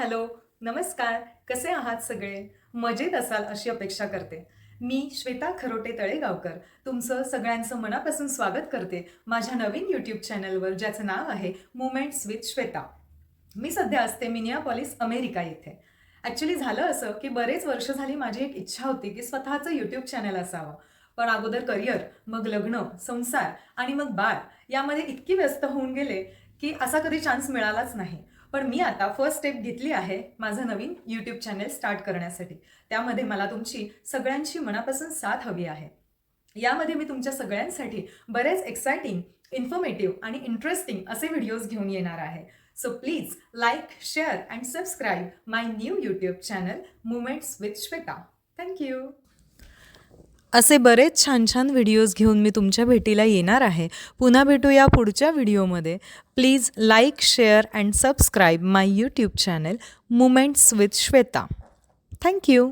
Hello नमस्कार. कसे आहात सगळे? मजेत असाल अशी अपेक्षा करते. मी श्वेता खरोटे तळेगावकर. तुमचं सगळ्यांचं मनापासून स्वागत करते माझ्या नवीन यूट्यूब चॅनलवर ज्याचं नाव आहे मुमेंट्स विथ श्वेता मी सध्या असते मिनियापॉलिस अमेरिका येथे. ॲक्च्युली झालं असं की बरेच वर्ष झाली माझी एक इच्छा होती की स्वतःचं यूट्यूब चॅनल असावं. पण अगोदर करिअर मग लग्न संसार आणि मग बाळ यामध्ये इतकी व्यस्त होऊन गेले की असा कधी चान्स मिळालाच नाही. पण मी आता फर्स्ट स्टेप घेतली आहे माझं नवीन यूट्यूब चॅनल स्टार्ट करण्यासाठी. त्यामध्ये मला तुमची सगळ्यांची मनापासून साथ हवी आहे. यामध्ये मी तुमच्या सगळ्यांसाठी बरेच एक्सायटिंग इन्फॉर्मेटिव्ह आणि इंटरेस्टिंग असे व्हिडिओज घेऊन येणार आहे. So please like share and subscribe my new YouTube channel moments with Shweta thank you असे बरेच छान छान व्हिडिओज घेऊन मी तुमच्या भेटीला येणार आहे. पुन्हा भेटूया पुढच्या व्हिडिओमध्ये please like share and subscribe my YouTube channel moments with Shweta thank you